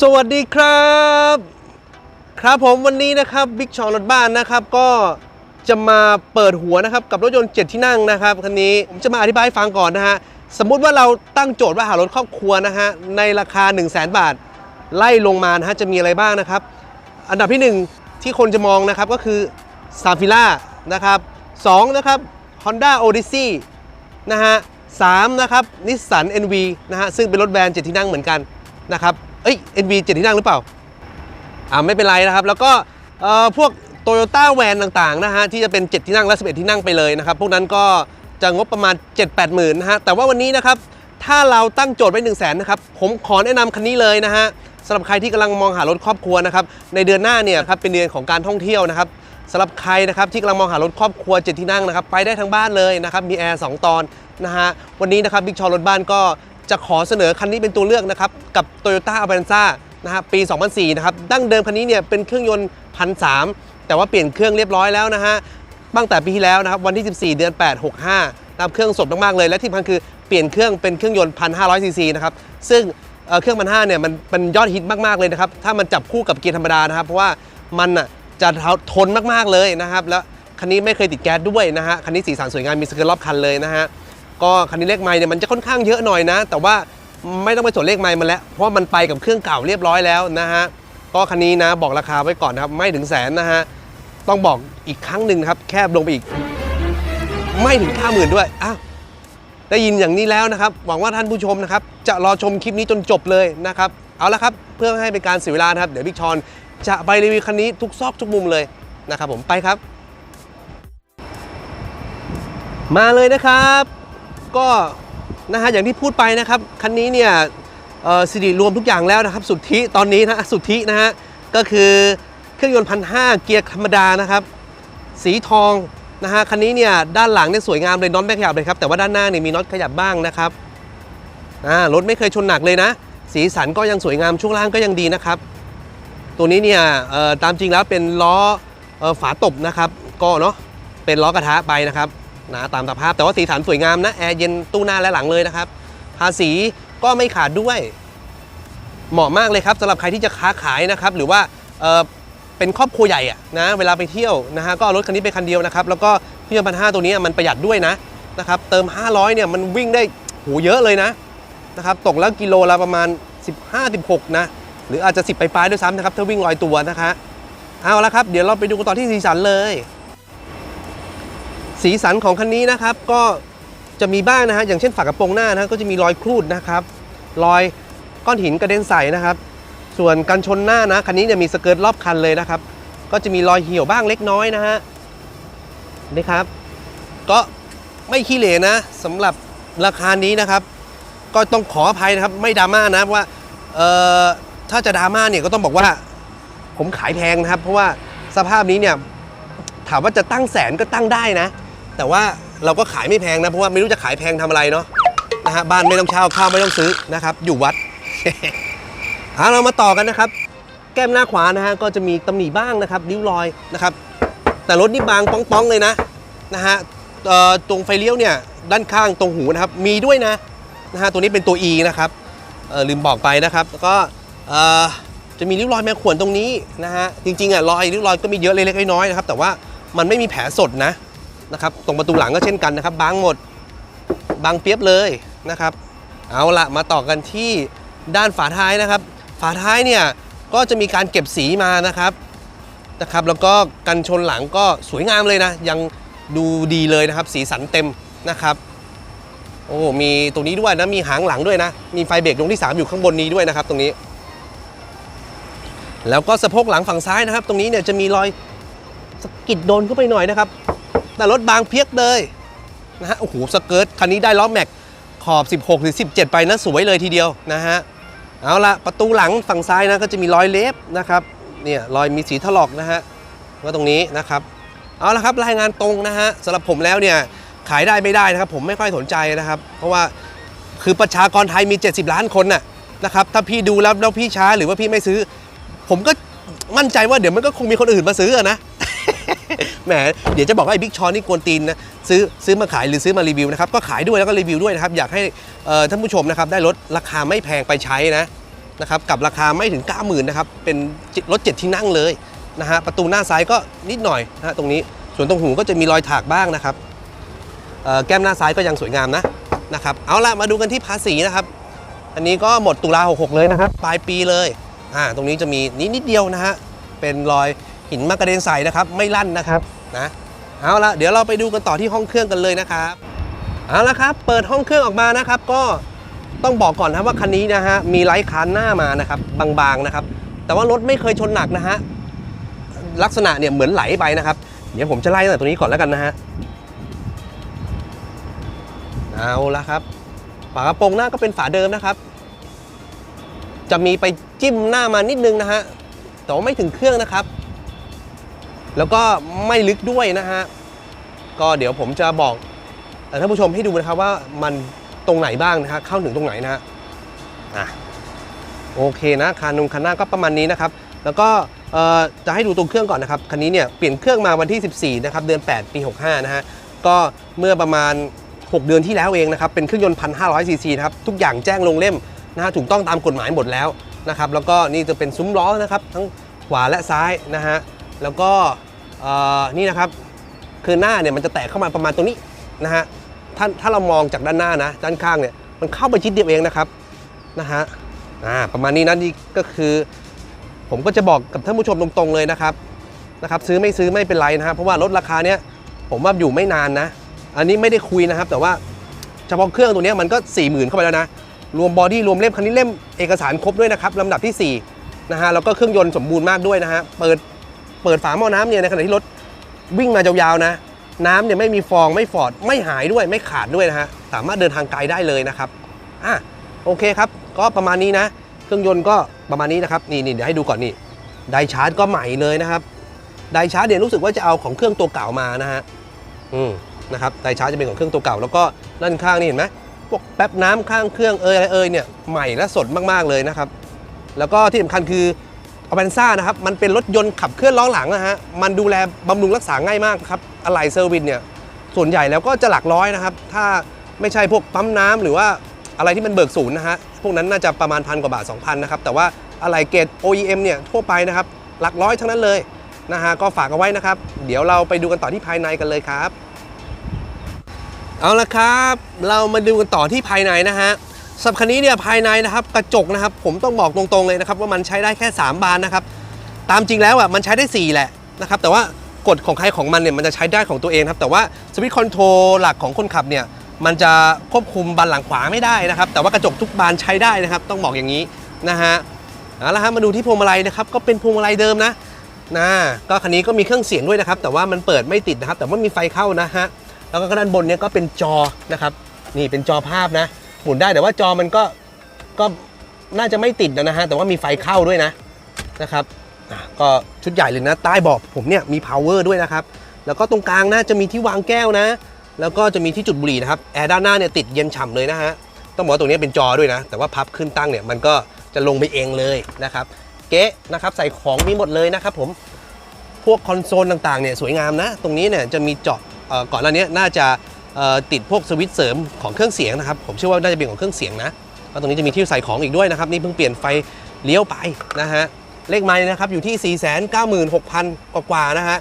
สวัสดีครับ ครับผมวันนี้นะครับบิ๊กชอรถบ้านนะครับ ก็จะมาเปิดหัวนะครับกับรถยนต์7ที่นั่งนะครับคันนี้ผมจะมาอธิบายให้ฟังก่อนนะฮะสมมุติว่าเราตั้งโจทย์ว่าหารถครอบครัวนะฮะในราคา 1 0 0 0 0แบาท ไล่ลงมานะฮะจะมีอะไรบ้างนะครับ อันดับที่ 1 ที่คนจะมองนะครับก็คือซาฟิล่านะครับสองนะครับ Honda Odyssey นะฮะสามนะครับนิสสัน NV นะฮะซึ่งเป็นรถแบรนด์7ที่นั่งเหมือนกันนะครับ อ้ย NV 7ที่นั่งหรือเปล่า อ่าไม่เป็นไรนะครับ แล้วก็เอ่อพวกโตโยต้าแวนต่างๆนะฮะที่จะเป็น 7 ที่นั่งและ 11 ที่นั่งไปเลยนะครับ พวกนั้นก็จะงบประมาณ 7-8หมื่นนะฮะแต่ว่าวันนี้นะครับถ้าเราตั้งโจทย์ไว้1 0 0 0 0แสนนะครับผมขอแนะนำคันนี้เลยนะฮะสำหรับใครที่กำลังมองหารถครอบครัวนะครับในเดือนหน้าเนี่ยครับเป็นเดือนของการท่องเที่ยวนะครับสำหรับใครนะครับที่กำลังมองหารถครอบครัว 7 ที่นั่งนะครับไปได้ทั้งบ้านเลยนะครับมีแอร์2ตอนนะฮะวันนี้นะครับบิ๊กชอรถบ้านก็ จะขอเสนอคันนี้เป็นตัวเลือกนะครับ กับ Toyota a v a n z a นะฮะปี 2004 นะครับ ดั้งเดิมคันนี้เนี่ยเป็นเครื่องยนต์พันสแต่ว่าเปลี่ยนเครื่องเรียบร้อยแล้วนะฮะตั้งแต่ปีที่แล้วนะครับวันที่ 14 เดือน 8 65นะครับเครื่องสดมากๆเลย และที่สำคัญคือเปลี่ยนเครื่องเป็นเครื่องยนต์1,500ซีซีนะครับซึ่งเเครื่องพันห้าเนี่ยมันเป็นยอดฮิตมากๆเลยนะครับถ้ามันจับคู่กับเกียร์ธรรมดานะครับเพราะว่ามันอะจะทนมากๆเลยนะครับแล้วคันนี้ไม่เคยติดแก๊สด้วยนะฮะคันนี้สีสันสวยงามมีสเกิร์ตรอบคันเลยนะฮะ ก็คันนี้เลขไม้เนี่ยมันจะค่อนข้างเยอะหน่อยนะ แต่ว่าไม่ต้องไปสนเลขไม้มันแล้ว เพราะมันไปกับเครื่องเก่าเรียบร้อยแล้วนะฮะก็คันนี้นะบอกราคาไว้ก่อนนะครับ ไม่ถึงแสนนะฮะต้องบอกอีกครั้งหนึ่งครับแคบลงไปอีก ไม่ถึง9 0,000ด้วยอ้าวได้ยินอย่างนี้แล้วนะครับ หวังว่าท่านผู้ชมนะครับ จะรอชมคลิปนี้จนจบเลยนะครับ เอาละครับ เพื่อให้เป็นการเสียเวลานะครับ เดี๋ยวบิ๊กชอนจะไปรีวิวคันนี้ทุกซอกทุกมุมเลยนะครับผมไปครับ มาเลยนะครับ ก็นะฮะอย่างที่พูดไปนะครับคันนี้เนี่ยสิริรวมทุกอย่างแล้วนะครับ สุทธิตอนนี้นะสุทธินะฮะก็คือเครื่องยนต์พันห้าเกียร์ธรรมดานะครับ สีทองนะฮะคันนี้เนี่ยด้านหลังเนี่ยสวยงามเลยน็อตไม่ขยับเลยครับแต่ว่าด้านหน้าเนี่ยมีน็อตขยับบ้างนะครับอ่ารถไม่เคยชนหนักเลยนะ สีสันก็ยังสวยงามช่วงล่างก็ยังดีนะครับ ตัวนี้เนี่ยตามจริงแล้วเป็นล้อออฝาตบนะครับ ก็เนาะเป็นล้อกระทะไปนะครับ นะตามสภาพแต่ว่าสีสันสวยงามนะแอร์เย็นตู้หน้าและหลังเลยนะครับภาษีก็ไม่ขาดด้วย เหมาะมากเลยครับสำหรับใครที่จะค้าขายนะครับ หรือว่าเเป็นครอบครัวใหญ่อะนะเวลาไปเที่ยวนะฮะก็เอารถคันนี้ไปคันเดียวนะครับ แล้วก็พี่ยนต์พันห้าตัวนี้มันประหยัดด้วยนะนะครับ เติม 500เนี่ยมันวิ่งได้โหเยอะเลยนะนะครับตกแล้วกิโลละประมาณ 15-16 นะ หรืออาจจะ 10 ไปปลายด้วยซ้ำนะครับถ้าวิ่งลอยตัวนะคะเอาละครับ เดี๋ยวเราไปดูกันต่อที่สีสันเลย สีสันของคันนี้นะครับ ก็จะมีบ้างนะฮะอย่างเช่นฝากระโปรงหน้านะก็จะมีรอยครูดนะครับ รอยก้อนหินกระเด็นใส่นะครับ ส่วนกันชนหน้านะคันนี้เนี่ยมีสเกิร์ตรอบคันเลยนะครับ ก็จะมีรอยเหี่ยวบ้างเล็กน้อยนะฮะนี่ครับ ก็ไม่ขี้เหร่นะสำหรับราคานี้นะครับ ก็ต้องขออภัยนะครับ ไม่ดราม่านะเพราะว่าเอ่อถ้าจะดราม่าเนี่ยก็ต้องบอกว่า ผมขายแพงนะครับ เพราะว่าสภาพนี้เนี่ยถามว่าจะตั้งแสนก็ตั้งได้นะ แต่ว่าเราก็ขายไม่แพงนะ เพราะว่าไม่รู้จะขายแพงทำอะไรเนาะนะฮะบ้านไม่ต้องเช่าข้าวไม่ต้องซื้อนะครับ อยู่วัดเอาเรามาต่อกันนะครับ แก้มหน้าขวานะฮะก็จะมีตำหนิบ้างนะครับริ้วรอยนะครับ แต่รถนี่บางป้องๆเลยนะนะฮะตรงไฟเลี้ยวเนี่ยด้านข้างตรงหูนะครับ มีด้วยนะนะฮะตัวนี้เป็นตัว E นะครับลืมบอกไปนะครับแล้วก็จะมีริ้วรอยแมวขวนตรงนี้นะฮะจริงๆอะรอยริ้วรอยก็มีเยอะเล็กๆน้อยๆนะครับ แต่ว่ามันไม่มีแผลสดนะ นะครับตรงประตูหลังก็เช่นกันนะครับบางหมดบางเปียบเลยนะครับ เอาละมาต่อกันที่ด้านฝาท้ายนะครับ ฝาท้ายเนี่ยก็จะมีการเก็บสีมานะครับนะครับ แล้วก็กันชนหลังก็สวยงามเลยนะ ยังดูดีเลยนะครับ สีสันเต็มนะครับโอ้มีตรงนี้ด้วยนะมีหางหลังด้วยนะ มีไฟเบรกดวงที่ 3 อยู่ข้างบนนี้ด้วยนะครับ ตรงนี้ แล้วก็สะโพกหลังฝั่งซ้ายนะครับ ตรงนี้เนี่ยจะมีรอยสกิดโดนเข้าไปหน่อยนะครับ แต่รถบางเพียกเลยนะฮะโอ้โหสเกิร์ตคันนี้ได้ล้อแม็กขอบ 16 หรือ 17 ไปนะสวยเลยทีเดียวนะฮะเอาละประตูหลังฝั่งซ้ายนะก็จะมีรอยเล็บนะครับเนี่ยรอยมีสีถลอกนะฮะก็ตรงนี้นะครับเอาละครับรายงานตรงนะฮะสำหรับผมแล้วเนี่ยขายได้ไม่ได้นะครับ ผมไม่ค่อยสนใจนะครับ เพราะว่าคือประชากรไทยมี 70 ล้านคนน่ะนะครับถ้าพี่ดูแล้วแล้วพี่ช้าหรือว่าพี่ไม่ซื้อ ผมก็มั่นใจว่าเดี๋ยวมันก็คงมีคนอื่นมาซื้อนะ แหมเดี๋ยวจะบอกว่าไอ้บิ๊กชอนนี่กวนตีนนะซื้อซื้อมาขายหรือซื้อมารีวิวนะครับก็ขายด้วยแล้วก็รีวิวด้วยนะครับอยากให้ท่านผู้ชมนะครับได้ลดราคาไม่แพงไปใช้นะนะครับกับราคาไม่ถึง 90,000นะครับเป็นรถ7ที่นั่งเลยนะฮะประตูหน้าซ้ายก็นิดหน่อยนะฮะตรงนี้ส่วนตรงหูก็จะมีรอยถากบ้างนะครับแก้มหน้าซ้ายก็ยังสวยงามนะนะครับเอาละมาดูกันที่ภาษีนะครับ อันนี้ก็หมดตุลา66 เลยนะครับปลายปีเลยอ่าตรงนี้จะมีนิดนิดเดียวนะฮะเป็นรอยหินมากระเด็นใส่นะครับ ไม่ลั่นนะครับ นะเอาละเดี๋ยวเราไปดูกันต่อที่ห้องเครื่องกันเลยนะครับเอาละครับ เปิดห้องเครื่องออกมานะครับ ก็ต้องบอกก่อนนะว่าคันนี้นะฮะมีไลท์คานหน้ามานะครับบางๆนะครับ แต่ว่ารถไม่เคยชนหนักนะฮะลักษณะเนี่ยเหมือนไหลไปนะครับ เดี๋ยวผมจะไล่ตั้งแต่ตรงนี้ก่อนแล้วกันนะฮะเอาละครับฝากระโปรงหน้าก็เป็นฝาเดิมนะครับ จะมีไปจิ้มหน้ามานิดนึงนะฮะแต่ว่าไม่ถึงเครื่องนะครับ แล้วก็ไม่ลึกด้วยนะฮะ ก็เดี๋ยวผมจะบอกท่านผู้ชมให้ดูนะครับว่ามันตรงไหนบ้างนะฮะเข้าถึงตรงไหนนะฮะอะโอเคนะคานุงคันหน้าก็ประมาณนี้นะครับ แล้วก็จะให้ดูตรงเครื่องก่อนนะครับคันนี้เนี่ยเปลี่ยนเครื่องมาวันที่ 14 นะครับ เดือน 8 ปี 65 นะฮะก็เมื่อประมาณ 6 เดือนที่แล้วเองนะครับ เป็นเครื่องยนต์1,500ซีซีนะครับ ทุกอย่างแจ้งลงเล่มนะฮะถูกต้องตามกฎหมายหมดแล้วนะครับ แล้วก็นี่จะเป็นซุ้มล้อนะครับ ทั้งขวาและซ้ายนะฮะแล้วก็ นี่นะครับคือหน้าเนี่ยมันจะแตกเข้ามาประมาณตรงนี้นะฮะถ้าถ้าเรามองจากด้านหน้านะด้านข้างเนี่ยมันเข้าไปชิดเดียวเองนะครับนะฮะอ่าประมาณนี้นะนี่ก็คือ ผมก็จะบอกกับท่านผู้ชมตรงๆเลยนะครับนะครับ ซื้อไม่ซื้อไม่เป็นไรนะครับเพราะว่ารถราคาเนี้ยผมว่าอยู่ไม่นานนะ อันนี้ไม่ได้คุยนะครับ แต่ว่าเฉพาะเครื่องตัวนี้มันก็ 4 0,000 เข้าไปแล้วนะ รวมบอดี้รวมเล่มคันนี้เล่มเอกสารครบด้วยนะครับลำดับที่4นะฮะแล้วก็เครื่องยนต์สมบูรณ์มากด้วยนะฮะเปิด เปิดฝาหม้อน้ำเนี่ยในขณะที่รถวิ่งมายาวๆนะ น้ำเนี่ยไม่มีฟองไม่ฟอดไม่หายด้วยไม่ขาดด้วยนะฮะสามารถเดินทางไกลได้เลยนะครับอะโอเคครับ ก็ประมาณนี้นะ เครื่องยนต์ก็ประมาณนี้นะครับนี่นี่เดี๋ยวให้ดูก่อนนี่ไดชาร์จก็ใหม่เลยนะครับไดชาร์จเนี่ยรู้สึกว่าจะเอาของเครื่องตัวเก่ามานะฮะอืมนะครับไดชาร์จจะเป็นของเครื่องตัวเก่า แล้วก็ด้านข้างนี่เห็นไหมพวกแป๊บน้ำข้างเครื่องเอยอะไรเอยเนี่ยใหม่และสดมากๆเลยนะครับ แล้วก็ที่สำคัญคือ อ v เ n นซ่านะครับมันเป็นรถยนต์ขับเคลื่อนล้อหลังนะฮะมันดูแลบำรุงรักษาง่ายมากครับอะไหล่เซอร์วิสเนี่ยส่วนใหญ่แล้วก็จะหลักร้อยนะครับ ถ้าไม่ใช่พวกปั๊มน้ำหรือว่าอะไรที่มันเบิกศูนย์นะฮะพวกนั้นน่าจะประมาณพันกว่าบาท 2,000นะครับแต่ว่าอะไหล่เกรด OEM เนี่ยทั่วไปนะครับหลักร้อยทั้งนั้นเลยนะฮะก็ฝากเอาไว้นะครับ เดี๋ยวเราไปดูกันต่อที่ภายในกันเลยครับ เอาละครับ เรามาดูกันต่อที่ภายในนะฮะ สำหรับคันนี้เนี่ยภายในนะครับกระจกนะครับผมต้องบอกตรงๆเลยนะครับว่ามันใช้ได้แค่ 3 บานนะครับตามจริงแล้วอะมันใช้ได้ 4 แหละนะครับแต่ว่ากฎของใครของมันเนี่ยมันจะใช้ได้ของตัวเองครับแต่ว่าสวิตช์คอนโทรลหลักของคนขับเนี่ยมันจะควบคุมบานหลังขวาไม่ได้นะครับแต่ว่ากระจกทุกบานใช้ได้นะครับต้องบอกอย่างนี้นะฮะเอาละฮะมาดูที่พวงมาลัยนะครับก็เป็นพวงมาลัยเดิมนะนะก็คันนี้ก็มีเครื่องเสียงด้วยนะครับ แต่ว่ามันเปิดไม่ติดนะครับ แต่ว่ามีไฟเข้านะฮะแล้วก็ด้านบนเนี่ยก็เป็นจอนะครับนี่เป็นจอภาพนะ หมุนได้แต่ว่าจอมันก็ก็น่าจะไม่ติดนะฮะแต่ว่ามีไฟเข้าด้วยนะนะครับก็ชุดใหญ่เลยนะ ใต้เบอกผมเนี่ยมี power ด้วยนะครับ แล้วก็ตรงกลางนะจะมีที่วางแก้วนะ แล้วก็จะมีที่จุดบุหรี่นะครับแอร์ด้านหน้าเนี่ยติดเย็นฉ่ำเลยนะฮะต้องบอกว่ตรงนี้เป็นจอด้วยนะ แต่ว่าพับขึ้นตั้งเนี่ยมันก็จะลงไปเองเลยนะครับ เก๊ะนะครับใส่ของมีหมดเลยนะครับผมพวกคอนโซลต่างๆเนี่ยสวยงามนะ ตรงนี้เนี่ยจะมีเจาะเอ่อก่อนหน้านี้น่าจะ ติดพวกสวิตช์เสริมของเครื่องเสียงนะครับ ผมเชื่อว่าน่าจะเป็นของเครื่องเสียงนะแล้วตรงนี้จะมีที่ใส่ของอีกด้วยนะครับนี่เพิ่งเปลี่ยนไฟเลี้ยวไปนะฮะเลขไม้นะครับอยู่ที่ 496,000 กว่าๆนะฮะ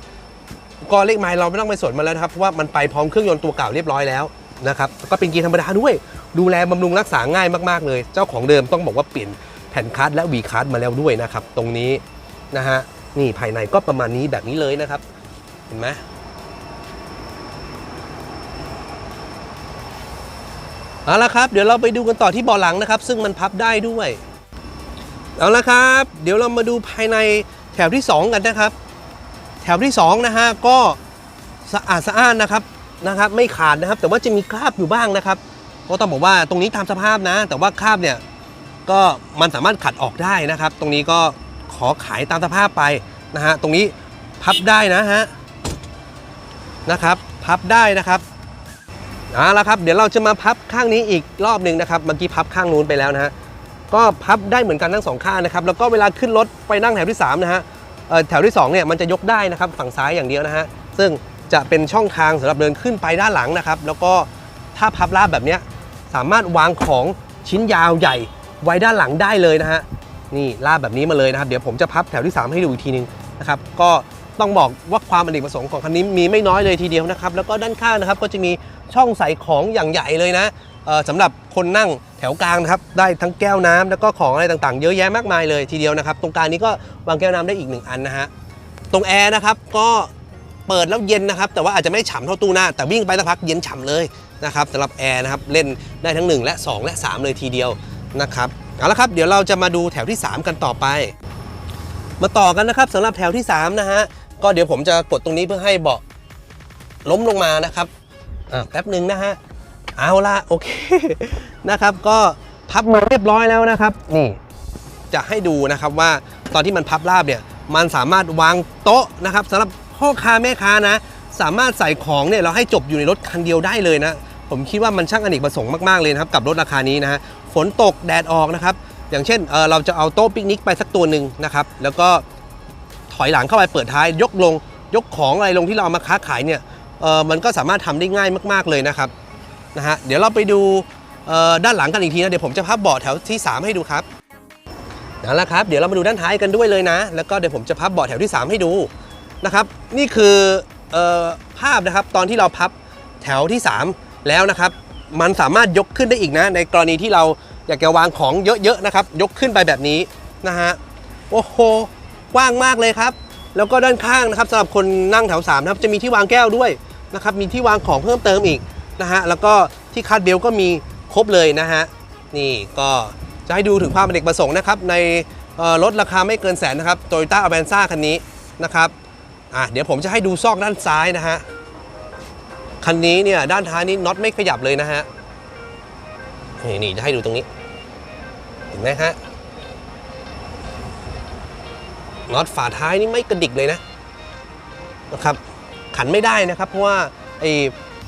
ก็เลขไม้เราไม่ต้องไปสนมันแล้วนะครับเพราะว่ามันไปพร้อมเครื่องยนต์ตัวเก่าเรียบร้อยแล้วนะครับแล้วก็เป็นเกียร์ธรรมดาด้วย ดูแลบำรุงรักษาง่ายมากๆเลย เจ้าของเดิมต้องบอกว่าเปลี่ยนแผ่นคัสและวีคัสมาแล้วด้วยนะครับตรงนี้นะฮะนี่ภายในก็ประมาณนี้แบบนี้เลยนะครับ เห็นไหม เอาละครับ เดี๋ยวเราไปดูกันต่อที่เบาะหลังนะครับ ซึ่งมันพับได้ด้วย เอาละครับ เดี๋ยวเรามาดูภายในแถวที่ 2 กันนะครับ แถวที่2นะฮะก็สะอาดสะอ้านนะครับนะครับ ไม่ขาดนะครับ แต่ว่าจะมีคราบอยู่บ้างนะครับ ก็ต้องบอกว่าตรงนี้ตามสภาพนะ แต่ว่าคราบเนี่ยก็มันสามารถขัดออกได้นะครับ ตรงนี้ก็ขอขายตามสภาพไปนะฮะตรงนี้พับได้นะฮะนะครับ พับได้นะครับ เอาละครับเดี๋ยวเราจะมาพับข้างนี้อีกรอบหนึ่งนะครับเมื่อกี้พับข้างนู้นไปแล้วนะฮะก็พับได้เหมือนกันทั้งสองข้างนะครับแล้วก็เวลาขึ้นรถไปนั่งแถวที่สามนะฮะแถวที่สองเนี่ยมันจะยกได้นะครับฝั่งซ้ายอย่างเดียวนะฮะซึ่งจะเป็นช่องทางสำหรับเดินขึ้นไปด้านหลังนะครับแล้วก็ถ้าพับราบแบบนี้สามารถวางของชิ้นยาวใหญ่ไว้ด้านหลังได้เลยนะฮะนี่ลาบแบบนี้มาเลยนะครับ เดี๋ยวผมจะพับแถวที่ 3 ให้ดูอีกทีนึงนะครับก็ ต้องบอกว่าความอเนกประสงค์ของคันนี้มีไม่น้อยเลยทีเดียวนะครับ แล้วก็ด้านข้างนะครับก็จะมีช่องใส่ของอย่างใหญ่เลยนะสำหรับคนนั่งแถวกลางนะครับได้ทั้งแก้วน้ำแล้วก็ของอะไรต่างๆ เยอะแยะมากมายเลยทีเดียวนะครับ ตรงกลางนี้ก็วางแก้วน้ำได้อีกหนึ่งอันนะฮะตรงแอร์นะครับก็เปิดแล้วเย็นนะครับ แต่ว่าอาจจะไม่ฉ่ำเท่าตู้หน้า แต่วิ่งไปสักพักเย็นฉ่ำเลยนะครับสำหรับแอร์นะครับเล่นได้ทั้ง 1 และ 2 และ 3 เลยทีเดียวนะครับเอาละครับเดี๋ยวเราจะมาดูแถวที่ 3 กันต่อไป มาต่อกันนะครับสำหรับแถวที่ 3 นะฮะ ก็เดี๋ยวผมจะกดตรงนี้เพื่อให้เบาะล้มลงมานะครับอะแป๊บหนึ่งนะฮะเอาละโอเคนะครับ ก็พับมาเรียบร้อยแล้วนะครับ นี่จะให้ดูนะครับว่าตอนที่มันพับราบเนี่ย มันสามารถวางโต๊ะนะครับสำหรับพ่อค้าแม่ค้านะ สามารถใส่ของเนี่ยเราให้จบอยู่ในรถคันเดียวได้เลยนะ ผมคิดว่ามันช่างอเนกประสงค์มาก ๆ เลยนะครับ กับรถราคานี้นะฮะฝนตกแดดออกนะครับ อย่างเช่นเออเราจะเอาโต๊ะปิกนิกไปสักตัวหนึ่งนะครับ แล้วก็ ถอยหลังเข้าไปเปิดท้ายยกลงยกของอะไรลงที่เราเอามาค้าขายเนี่ยเออมันก็สามารถทำได้ง่ายมาก ๆเลยนะครับนะฮะเดี๋ยวเราไปดูด้านหลังกันอีกทีนะเดี๋ยวผมจะพับเบาะแถวที่ 3 ให้ดูครับเอาละครับเดี๋ยวเรามาดูด้านท้ายกันด้วยเลยนะ แล้วก็เดี๋ยวผมจะพับเบาะแถวที่ 3 ให้ดูนะครับ นี่คือออภาพนะครับตอนที่เราพับแถวที่ 3 แล้วนะครับ มันสามารถยกขึ้นได้อีกนะ ในกรณีที่เราอยากจะวางของเยอะๆนะครับ ยกขึ้นไปแบบนี้นะฮะโอ้โห กว้างมากเลยครับ แล้วก็ด้านข้างนะครับสำหรับคนนั่งแถว3นะครับจะมีที่วางแก้วด้วยนะครับมีที่วางของเพิ่มเติมอีกนะฮะแล้วก็ที่คาดเบลก็มีครบเลยนะฮะนี่ก็จะให้ดูถึงความเป็นเอกประสงค์นะครับในรถราคาไม่เกินแสนนะครับ Toyota a v a n z a คันนี้นะครับอะเดี๋ยวผมจะให้ดูซอกด้านซ้ายนะฮะคันนี้เนี่ยด้านท้ายนี้น็อตไม่ขยับเลยนะฮะนี่นี่จะให้ดูตรงนี้เห็นไหมฮะ น็อตฝาท้ายนี่ไม่กระดิกเลยนะนะครับขันไม่ได้นะครับเพราะว่าไอ้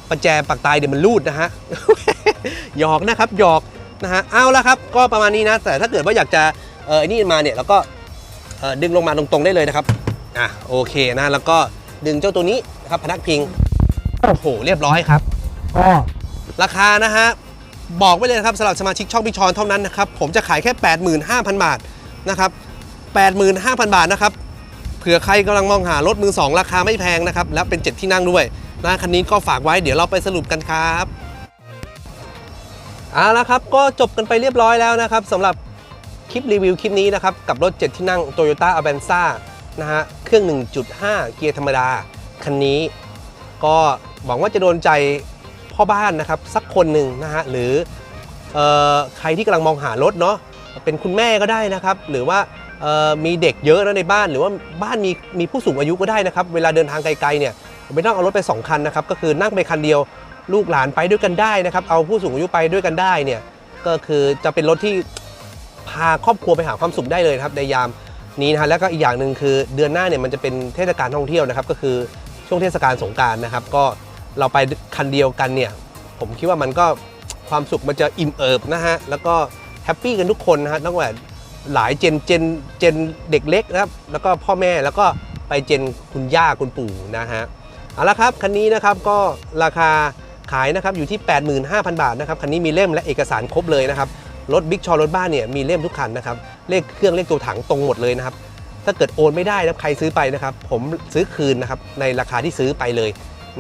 ประแจปักตายเดี๋ยวมันรูดนะฮะหยอกนะครับหยอกนะฮะเอาละครับ ก็ประมาณนี้นะ แต่ถ้าเกิดว่าอยากจะเออไอ้นี่มาเนี่ยแล้วก็เอ่อดึงลงมาตรงๆได้เลยนะครับอะโอเคนะแล้วก็ดึงเจ้าตัวนี้นะครับพนักพิงโอ้โหเรียบร้อยครับก็ราคานะฮะบอกไว้เลยนะครับสำหรับสมาชิกช่องพิชอนเท่านั้นนะครับผมจะขายแค่ 85,000 บาทนะครับ 85,000 บาทนะครับเผื่อใครกำลังมองหารถมือ 2 ราคาไม่แพงนะครับ แล้วเป็น 7 ที่นั่งด้วยนะคันนี้ก็ฝากไว้เดี๋ยวเราไปสรุปกันครับเอาละครับ ก็จบกันไปเรียบร้อยแล้วนะครับสำหรับคลิปรีวิวคลิปนี้นะครับ กับรถ 7 ที่นั่ง Toyota a v a n z a นะฮะเครื่อง 1.5 เกียร์ธรรมดา คันนี้ก็หวังว่าจะโดนใจพ่อบ้านนะครับ สักคนหนึ่งนะฮะหรือเออใครที่กำลังมองหารถเนาะเป็นคุณแม่ก็ได้นะครับ หรือว่า มีเด็กเยอะนะในบ้านหรือว่าบ้านมีมีผู้สูงอายุก็ได้นะครับ เวลาเดินทางไกลๆเนี่ยไม่ต้องเอารถไป 2 คันนะครับ ก็คือนั่งไปคันเดียว ลูกหลานไปด้วยกันได้นะครับ เอาผู้สูงอายุไปด้วยกันได้เนี่ยก็คือจะเป็นรถที่พาครอบครัวไปหาความสุขได้เลยครับในยามนี้นะฮะแล้วก็อีกอย่างหนึ่งคือเดือนหน้าเนี่ยมันจะเป็นเทศกาลท่องเที่ยวนะครับ ก็คือช่วงเทศกาลสงกรารนะครับ ก็เราไปคันเดียวกันเนี่ยผมคิดว่ามันก็ความสุขมันจะอิ่มเอิบนะฮะแล้วก็แฮปปี้กันทุกคนนะฮะตั้งแต่ หลายเจนเจนเจนเด็กเล็กนะครับ แล้วก็พ่อแม่แล้วก็ไปเจนคุณย่าคุณปู่นะฮะเอาละครับคันนี้นะครับก็ราคาขายนะครับอยู่ที่ 85,000 บาทนะครับคันนี้มีเล่มและเอกสารครบเลยนะครับรถบิ๊กชอรถบ้านเนี่ยมีเล่มทุกคันนะครับเลขเครื่องเลขตัวถังตรงหมดเลยนะครับถ้าเกิดโอนไม่ได้นะใครซื้อไปนะครับ ผมซื้อคืนนะครับในราคาที่ซื้อไปเลย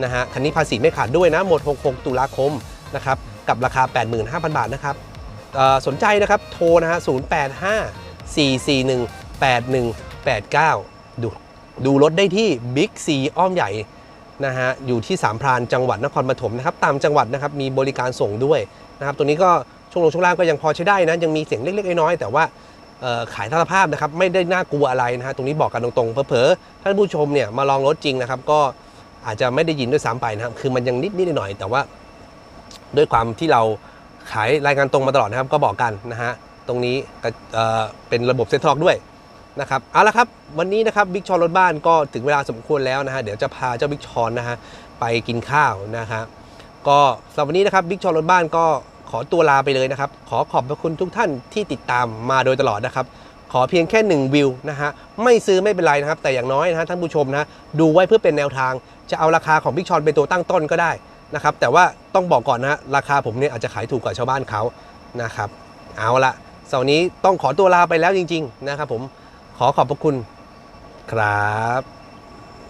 นะฮะคันนี้ภาษีไม่ขาดด้วยนะหมด 66 ตุลาคมนะครับกับราคา 85,000 บาทนะครับ สนใจนะครับโทรนะฮะ 085 441 8189 ดูดูรถได้ที่บิ๊กซีอ้อมใหญ่นะฮะอยู่ที่สามพรานจังหวัดนครปฐมนะครับตามจังหวัดนะครับมีบริการส่งด้วยนะครับตัวนี้ก็ช่วงลงช่วงล่างก็ยังพอใช้ได้นะยังมีเสียงเล็กๆน้อยๆแต่ว่าขายท่าภาพนะครับไม่ได้น่ากลัวอะไรนะฮะตรงนี้บอกกันตรงๆเผลอๆท่านผู้ชมเนี่ยมาลองรถจริงนะครับก็อาจจะไม่ได้ยินด้วยซ้ำไปนะครับคือมันยังนิดๆหน่อยๆแต่ว่า ด้วยความที่เรา ขายรายงานตรงมาตลอดนะครับ ก็บอกกันนะฮะ ตรงนี้เเป็นระบบเซ็นทรัลด้วยนะครับ เอาละครับ วันนี้นะครับบิ๊กชอนรถบ้านก็ถึงเวลาสมควรแล้วนะฮะ เดี๋ยวจะพาเจ้าบิ๊กชอนนะฮะไปกินข้าวนะฮะ ก็สำหรับวันนี้นะครับบิ๊กชอนรถบ้านก็ขอตัวลาไปเลยนะครับ ขอขอบพระคุณทุกท่านที่ติดตามมาโดยตลอดนะครับ ขอเพียงแค่ 1 วิวนะฮะ ไม่ซื้อไม่เป็นไรนะครับ แต่อย่างน้อยนะฮะท่านผู้ชมนะ ดูไว้เพื่อเป็นแนวทาง จะเอาราคาของบิ๊กชอนเป็นตัวตั้งต้นก็ได้ นะครับแต่ว่าต้องบอกก่อนนะฮะราคาผมเนี่ยอาจจะขายถูกกว่าชาวบ้านเขานะครับเอาละเสาร์นี้ต้องขอตัวลาไปแล้วจริง ๆ นะครับผมขอขอบพระคุณครับ